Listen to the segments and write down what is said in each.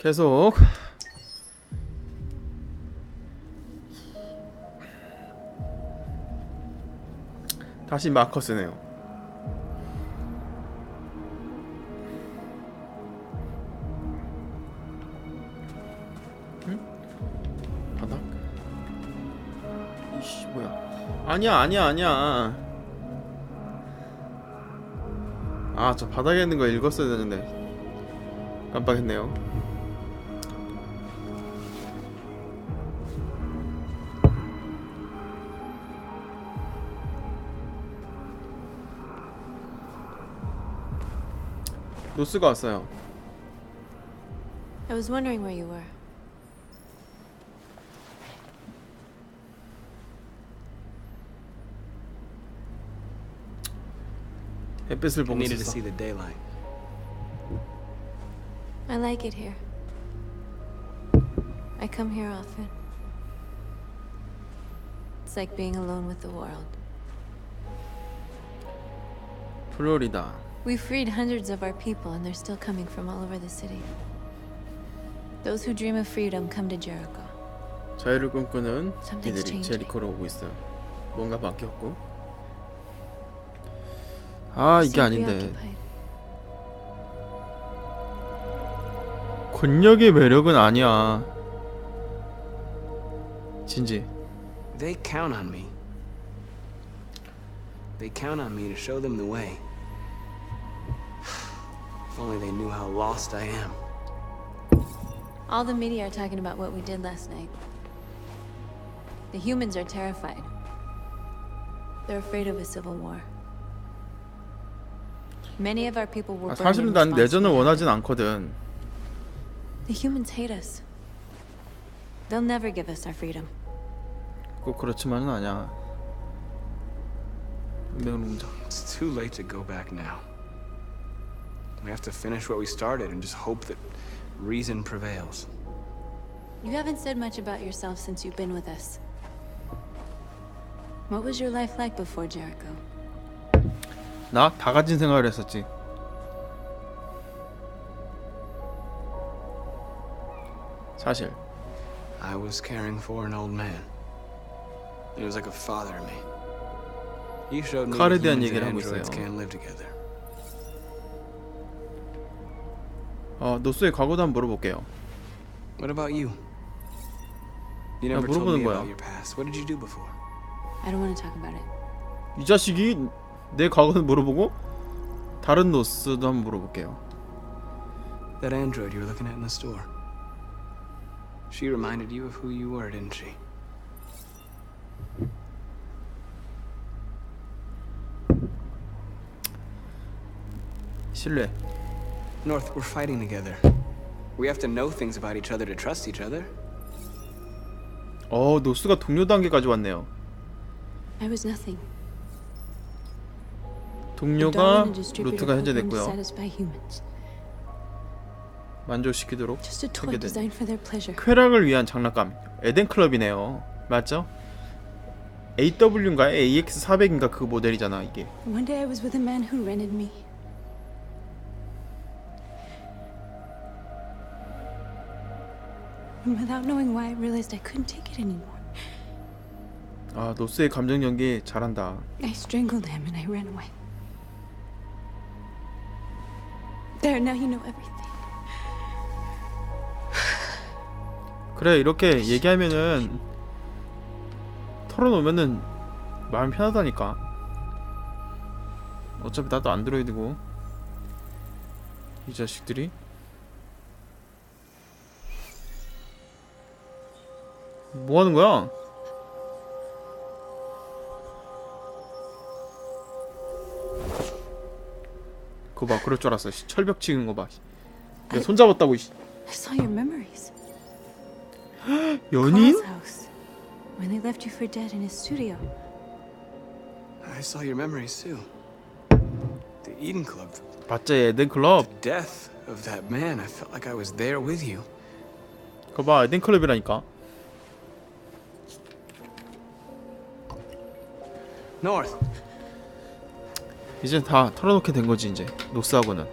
계속 다시 마커 쓰네요. 응? 바닥? 이씨 뭐야? 아니야 아니야 아니야. 아 저 바닥에 있는 거 읽었어야 되는데 깜빡했네요. 노스가 왔어요. I was wondering where you were. 햇빛을 I 보고 needed to 있었어. see the daylight. I like it here. I come here often. It's like being alone with the world. 플로리다. We freed hundreds of our people, and they're still coming from all over the city. Those who dream of freedom come to Jericho. 자유를 꿈꾸는 이들이. 제리코로 오고 있어요. 뭔가 바뀌었고. 아 이게 아닌데. 권력의 매력은 아니야. 진지. They count on me. They count on me to show them the way. If only they knew how lost I am. All the media are talking about what we did last night. The humans are terrified. They're afraid of a civil war. Many of our people were 아, burned 사실은 in 난 response to 내전을 that. 원하진 않거든. The humans hate us. They'll never give us our freedom. 꼭 그렇지만은 아니야. 운명농장. It's too late to go back now. We have to finish what we started and just hope that reason prevails. You haven't said much about yourself since you've been with us. What was your life like before Jericho? 나 다 가진 생활을 했었지. 사실 I was caring for an old man. He was like a father to me. He showed me 칼에 that 대한 humans 얘기를 and 하고 있어요. androids can live together. 어, 노스의 과거도 한번 물어볼게요. What about you? You 야, never told 물어보는 me 거야. about your past. What did you do before? I don't want to talk about it. 이 자식이 내 과거는 물어보고 다른 노스도 한번 물어볼게요. That android you were looking at in the store. She reminded you of who you were, didn't she? 실례. North, we're fighting together. We have to know things about each other to trust each other. 어, 노스가 동료 단계까지 왔네요. I was nothing. 동료가 루트가 해제됐고요. satisfy humans. 만족시키도록 Just a toy 하게 된 designed for their pleasure. 쾌락을 위한 장난감 에덴 클럽이네요. 맞죠? AW인가요? AX 400인가 그 모델이잖아 이게. One day I was with a man who rented me. And without knowing why, I realized I couldn't take it anymore. 아 노스의 감정 연기 잘한다. I strangled him and I ran away. There, now you know everything. 그래 이렇게 얘기하면은 털어놓으면은 마음 편하다니까. 어차피 나도 안드로이드고 이 자식들이 뭐 하는 거야? 그거 봐 그럴 줄 알았어 씨, 철벽 치는 거봐 손 잡았다고 씨. I saw your memories. 연인? Carl's house. When they left you for dead in his studio. I saw your memories too. The Eden Club, 맞지 에덴 클럽 the death of that man. I felt like I was there with you. 그거 봐 에덴 클럽이라니까 North, 이제 다 털어놓게 된 거지 이제 노스하고는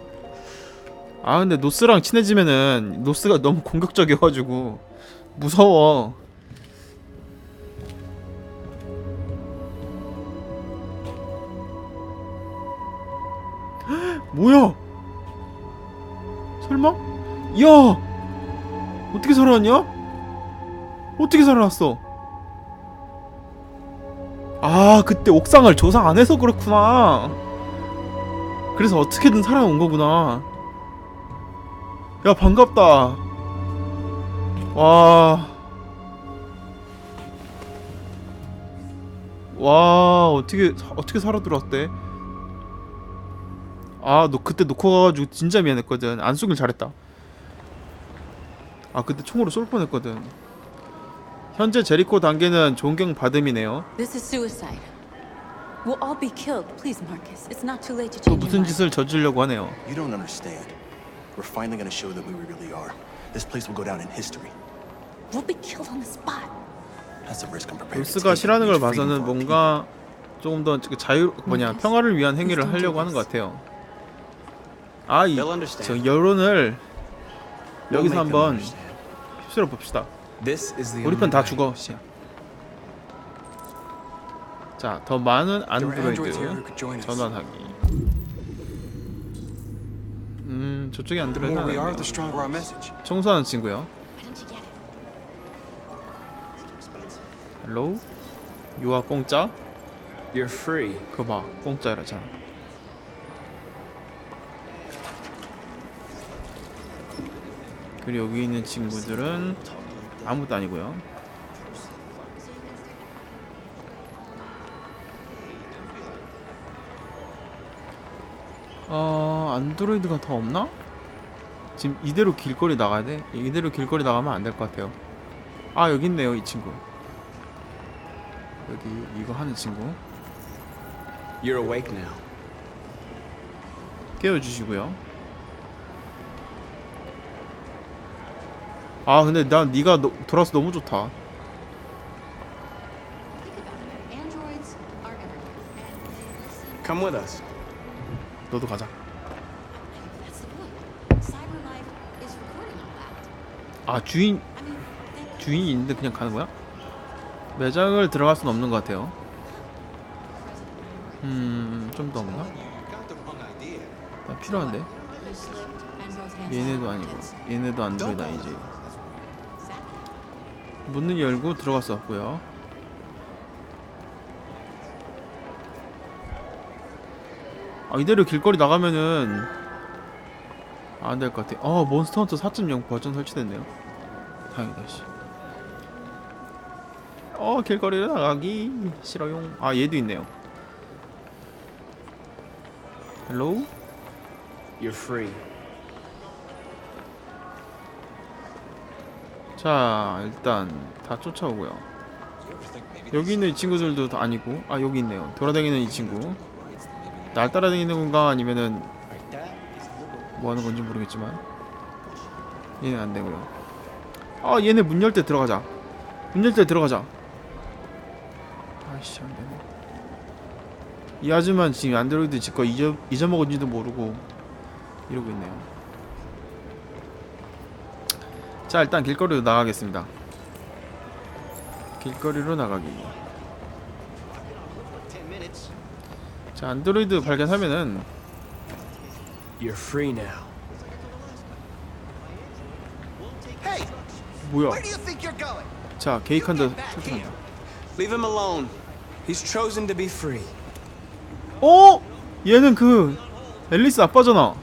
아 근데 노스랑 친해지면은 노스가 너무 공격적이어가지고 무서워. 헉, 뭐야? 설마? 야! 어떻게 살아났냐? 어떻게 살아났어? 아 그때 옥상을 조상 안 해서 그렇구나. 그래서 어떻게든 살아온 거구나. 야 반갑다. 와. 와 어떻게 어떻게 살아 들어왔대? 아 너 그때 놓고 가가지고 진짜 미안했거든. 안 쏘길 잘했다. 아 그때 총으로 쏠 뻔했거든. 현재 제리코 단계는 존경 받음이네요. This is suicide. We'll all be killed. Please, Marcus. It's not too late to 또 change 무슨 your mind. 짓을 저지르려고 하네요. You don't understand. We're finally gonna show them who we really are. This place will go down in history. We'll be killed on the spot. That's the risk I'm prepared to 루스가 take. 싫어하는 걸 봐서는 뭔가 조금 더 자유 뭐냐 평화를 위한 행위를 하려고 하는 것. 같아요. 아이. 저 여론을 여기서 한번 understand. 휩쓸어 봅시다. This is the 우리 only 편 다. 죽어. 자, 더 많은 안드로이드. 전환하기. 음, 저쪽에 안드로이드 하나. 청소하는 친구요. 헬로우. 유아 공짜? You're free. 그거 봐, 공짜라잖아. 그리고 여기 있는 친구들은 아무것도 아니고요. 어, 안드로이드가 더 없나? 지금 이대로 길거리 나가야 돼? 이대로 길거리 나가면 안 될 것 같아요. 아, 여기 있네요, 이 친구. 여기 이거 하는 친구. You're awake now. 깨워 주시고요. 아 근데 난 네가 너, 돌아서 너무 좋다. Androids are everywhere, and they listen. Come with us. 너도 가자. 아 주인 주인이 있는데 그냥 가는 거야? 매장을 들어갈 순 없는 것 같아요. 음, 좀 더 없나? 나 필요한데. 얘네도 아니고, 얘네도 안드로이드 아니지. 문을 열고 들어갔었고요. 아 이대로 길거리 나가면은 안 될 것 같아. 어 몬스터 헌터 4.0 버전 설치됐네요. 다행이다 씨. 어 길거리로 나가기 싫어용. 아 얘도 있네요. 헬로우. You're free. 자 일단 다 쫓아오고요. 여기 있는 이 친구들도 다 아니고 아 여기 있네요. 돌아다니는 이 친구. 날 따라다니는 건가 아니면은 뭐 하는 건지 모르겠지만 얘는 안 되고요. 아 얘네 문 열 때 들어가자. 문 열 때 들어가자. 아이씨 안 되네. 이 아줌마 지금 안드로이드 지거 잊어 잊어먹은지도 모르고 이러고 있네요. 자 일단 길거리로 나가겠습니다. 길거리로 나가기. 자 안드로이드 발견하면은 You're free now. 뭐야? 자 계획한다 설정한다. Leave him alone. He's chosen to be free. 어? 얘는 그 앨리스 아빠잖아.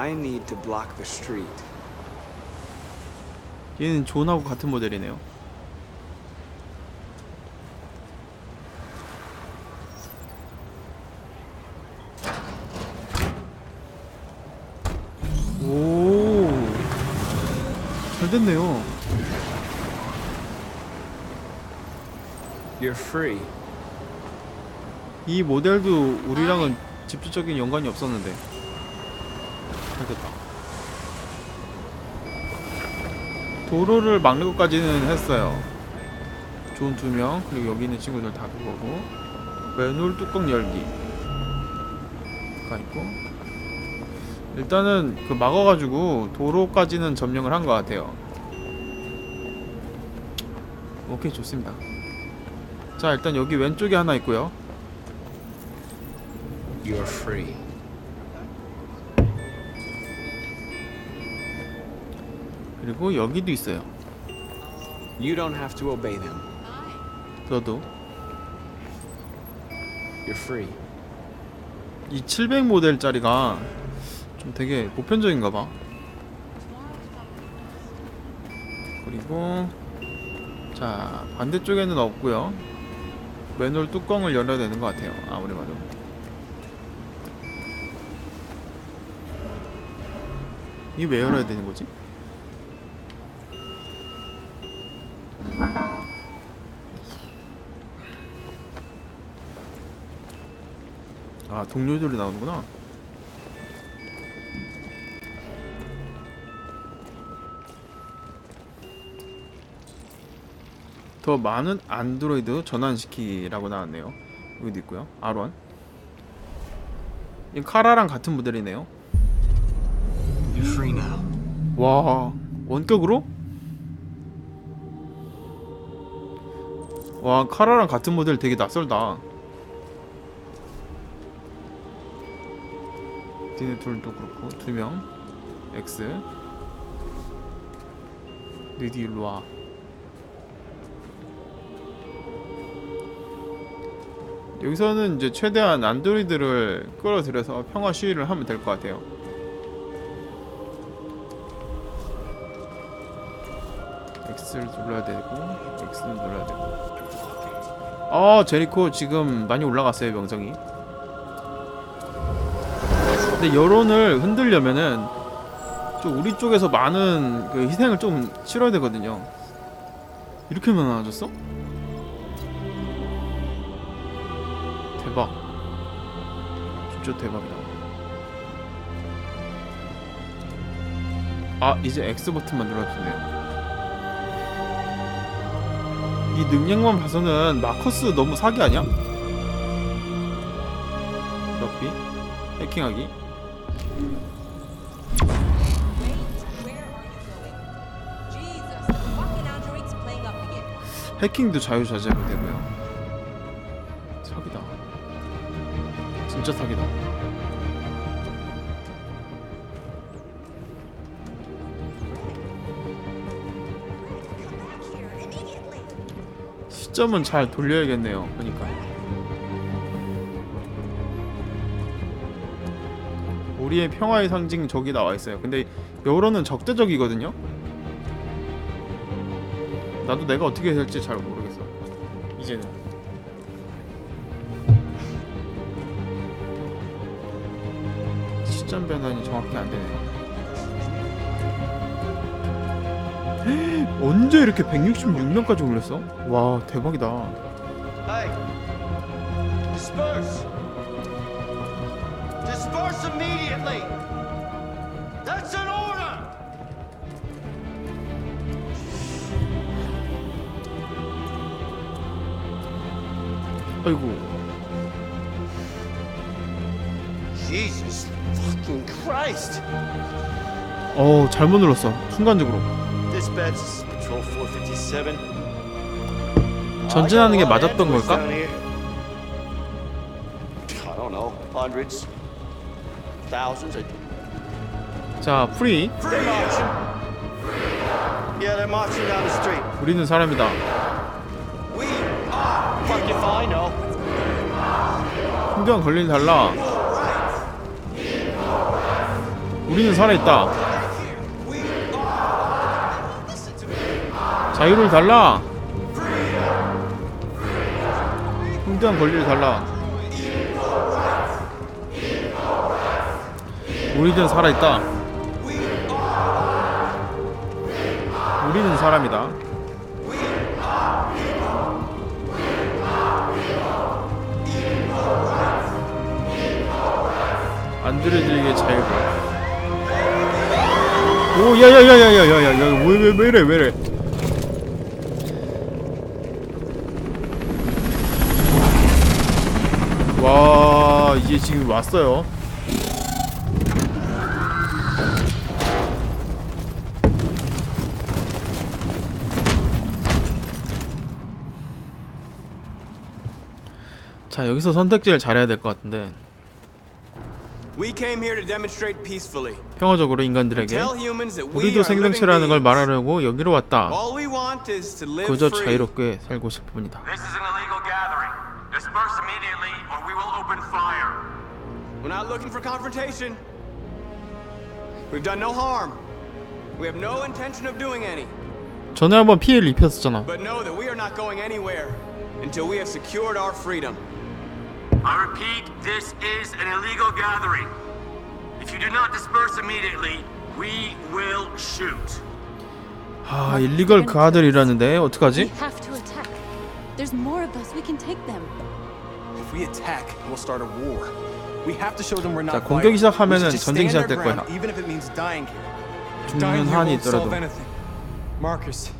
I need to block the street. 얘는 존하고 같은 모델이네요. 오, 잘 됐네요. You're free. 이 모델도 우리랑은 직접적인 연관이 없었는데 잘 됐다. 도로를 막는 것까지는 했어요. 좋은 두 명, 그리고 여기 있는 친구들 다 그거고 맨홀 뚜껑 열기 가 있고 일단은 그 막아가지고 도로까지는 점령을 한 것 같아요. 오케이 좋습니다. 자 일단 여기 왼쪽에 하나 있고요. You're free. 그리고 여기도 있어요. You don't have to obey them. 너도 You're free. 이 700 모델짜리가 좀 되게 보편적인가 봐. 그리고 자 반대쪽에는 없고요. 매뉴얼 뚜껑을 열어야 되는 것 같아요. 아무리 봐도. 이게 왜 열어야 되는 거지? 아 동료들이 나오는구나. 더 많은 안드로이드 전환시키라고 나왔네요. 여기도 있고요. R1. 이 카라랑 같은 모델이네요. You're free now. 와 원격으로? 와 카라랑 같은 모델 되게 낯설다. 니네 둘도 그렇고 두 명. X. 니디 일로 와. 여기서는 이제 최대한 안드로이드를 끌어들여서 평화 시위를 하면 될 것 같아요. X를 눌러야 되고 X를 눌러야 되고 아 제리코 지금 많이 올라갔어요 명성이 근데 여론을 흔들려면은 좀 우리 쪽에서 많은 그 희생을 좀 치러야 되거든요. 이렇게 많아졌어? 대박. 진짜 대박이다. 아 이제 X 버튼만 눌러도 되네요 이 능력만 봐서는 마커스 너무 사기 아니야? 러피 해킹하기 해킹도 자유자재로 되고요 사기다 진짜 사기다 시점은 잘 돌려야겠네요 그러니 우리의 평화의 상징 저기 나와 있어요 근데 여론은 적대적이거든요 나도 내가 어떻게 될지 잘 모르겠어. 이제는. 시점 변환이 정확히 안 되네. 언제 이렇게 166명까지 올렸어? 와 대박이다. Hey! Disperse! Disperse immediately! That's an order! 아이고 Jesus fucking Christ! 어 잘못 눌렀어 순간적으로 Dispatch Patrol 457. 전진하는 게 맞았던 걸까? I don't know. Hundreds. Thousands. I- 자 프리 They're marching. Yeah, they're marching down the street. 우리는 사람이다 We are? 풍경 걸린 달라 우리는 살아있다 자유를 달라 풍대한 권리를 달라 우리는 살아있다. 우리는 사람이다. 안드레들에게 자유를 오 야야 야 야 야 야 야 왜 왜 왜래 왜래? 와 이제 지금 왔어요 자 여기서 선택지를 잘해야 될 것 같은데 We came here to demonstrate peacefully. 평화적으로 인간들에게 Tell humans that we 우리도 are living 생명체라는 걸 beings. 말하려고 여기로 왔다. All we want is to live 그저 free. 자유롭게 살고 싶을 뿐이다. This is an illegal gathering. Disperse immediately or we will open fire. We're not looking for confrontation. We've done no harm. We have no intention of doing any. 전에 한번 피해를 입혔었잖아. But know that we are not going anywhere until we have secured our freedom. I repeat, this is an illegal gathering. If you do not disperse immediately, we will shoot. 아 일리걸 가들이라는데 We 어떡하지? have to attack. There's more of us. We can take them. If we attack, we'll start a war. We have to show them we're 자 not 공격이 violent. We 시작하면은 should just 전쟁이 stand our 시작될 ground, 거야. even if it means dying here. 죽는 한이 있더라도. anything. Marcus,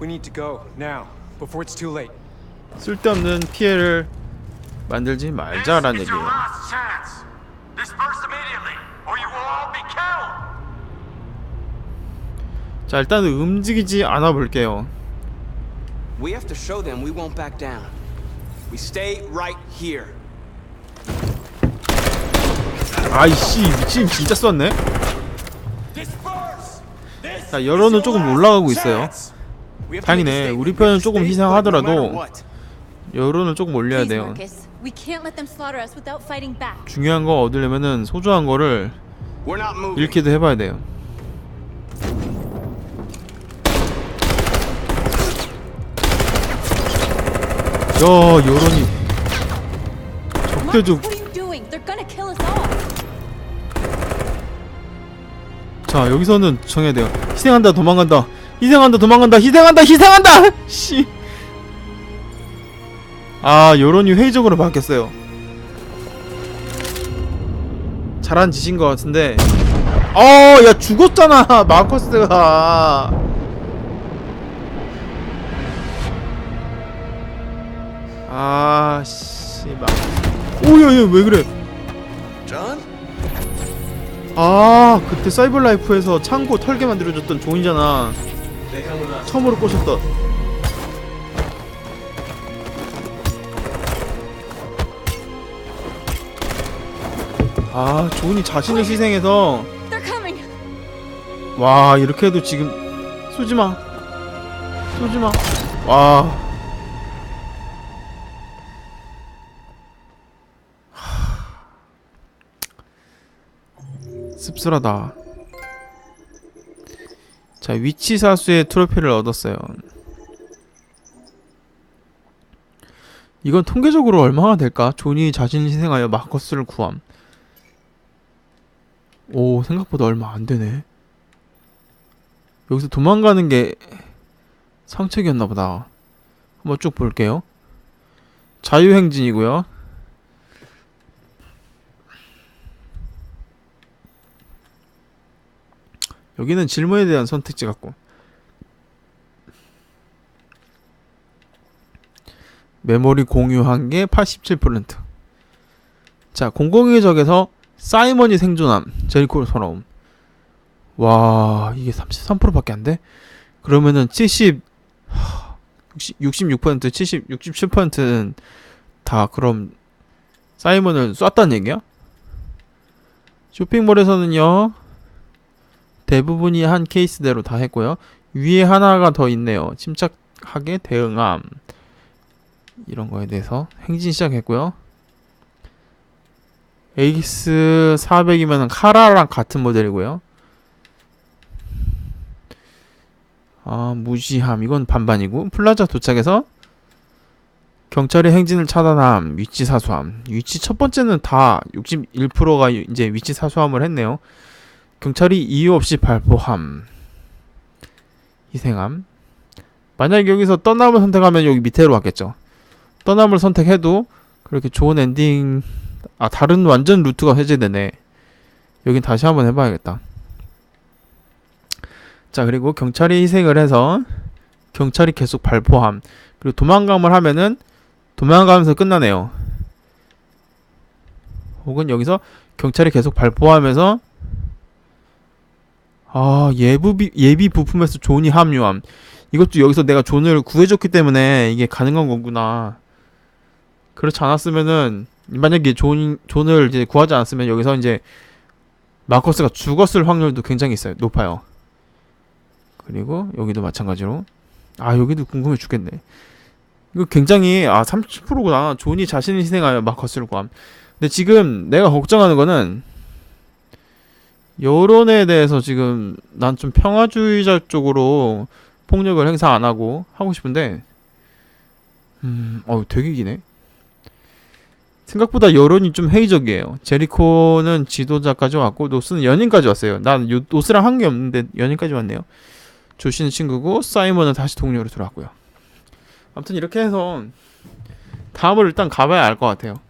we need to go now before it's too late. 쓸데없는 피해를 만들지 말자라는 얘기예요. 자 일단 움직이지 않아 볼게요. We have to show them we won't back down. We stay right here. 아이씨 미친 진짜 썼네. 자 여론은 조금 올라가고 있어요. Statement. 우리 편은 조금 희생하더라도. 여론을 조금 올려야 돼요. We can't let them slaughter us without fighting back. 중요한 거 얻으려면은 소중한 거를 We're not moving. 잃기도 해봐야 돼요. 야 여론이 적대적 Marcus, what are you doing? They're gonna kill us all. 자 여기서는 정해야 돼요 희생한다 도망간다 희생한다 도망간다 희생한다 희생한다 씨 아 아, 여론이 회의적으로 바뀌었어요. 잘한 짓인 것 같은데. 어야 죽었잖아 마커스가. 아씨 마. 오야 야 왜 그래? 아 그때 사이버 라이프에서 창고 털게 만들어줬던 존이잖아. 처음으로 꼬셨던 아 존이 자신을 희생해서. 와 이렇게 해도 지금 쏘지마. 쏘지마. 와. 씁쓸하다. 자 위치 사수의 트로피를 얻었어요. 이건 통계적으로 얼마나 될까? 존이 자신을 희생하여 마커스를 구함 오 생각보다 얼마 안 되네 여기서 도망가는 게 상책이었나 보다. 한번 쭉 볼게요. 자유행진이고요. 여기는 질문에 대한 선택지 같고. 메모리 공유한 게 87%. 자, 공공의 적에서 사이먼이 생존함. 제리코를 서러움. 와 이게 33%밖에 안 돼? 그러면은 70 하, 60, 66% 70 67%는 다 그럼 사이먼을 쐈단 얘기야? 쇼핑몰에서는요 대부분이 한 케이스대로 다 했고요 위에 하나가 더 있네요 침착하게 대응함 이런 거에 대해서 행진 시작했고요 에이스 400이면 카라랑 같은 모델이고요. 아 무시함. 이건 반반이고. 플라자 도착해서 경찰의 행진을 차단함. 위치 사수함. 위치 첫 번째는 다 61%가 이제 위치 사수함을 했네요. 경찰이 이유 없이 발포함. 희생함. 만약 여기서 떠남을 선택하면 여기 밑으로 왔겠죠. 떠남을 선택해도 그렇게 좋은 엔딩 아 다른 완전 루트가 해제되네. 여긴 다시 한번 해봐야겠다. 자 그리고 경찰이 희생을 해서 경찰이 계속 발포함. 그리고 도망감을 하면은 도망가면서 끝나네요. 혹은 여기서 경찰이 계속 발포하면서 아 예비 예비 부품에서 존이 합류함. 이것도 여기서 내가 존을 구해줬기 때문에 이게 가능한 거구나. 그렇지 않았으면은 만약에 존 존을 이제 구하지 않았으면 여기서 이제 마커스가 죽었을 확률도 굉장히 있어요. 높아요. 그리고 여기도 마찬가지로 아 여기도 궁금해 죽겠네. 이거 굉장히 아 30%구나. 존이 자신을 희생하여 마커스를 구함. 근데 지금 내가 걱정하는 거는 여론에 대해서 지금 난 좀 평화주의자 쪽으로 폭력을 행사 안 하고 하고 싶은데 음, 어 되게 기네. 생각보다 여론이 좀 회의적이에요. 제리코는 지도자까지 왔고 노스는 연인까지 왔어요. 난 요- 노스랑 한 게 없는데 연인까지 왔네요. 조씨는 친구고 사이먼은 다시 동료로 들어왔고요. 아무튼 이렇게 해서 다음을 일단 가봐야 알 것 같아요.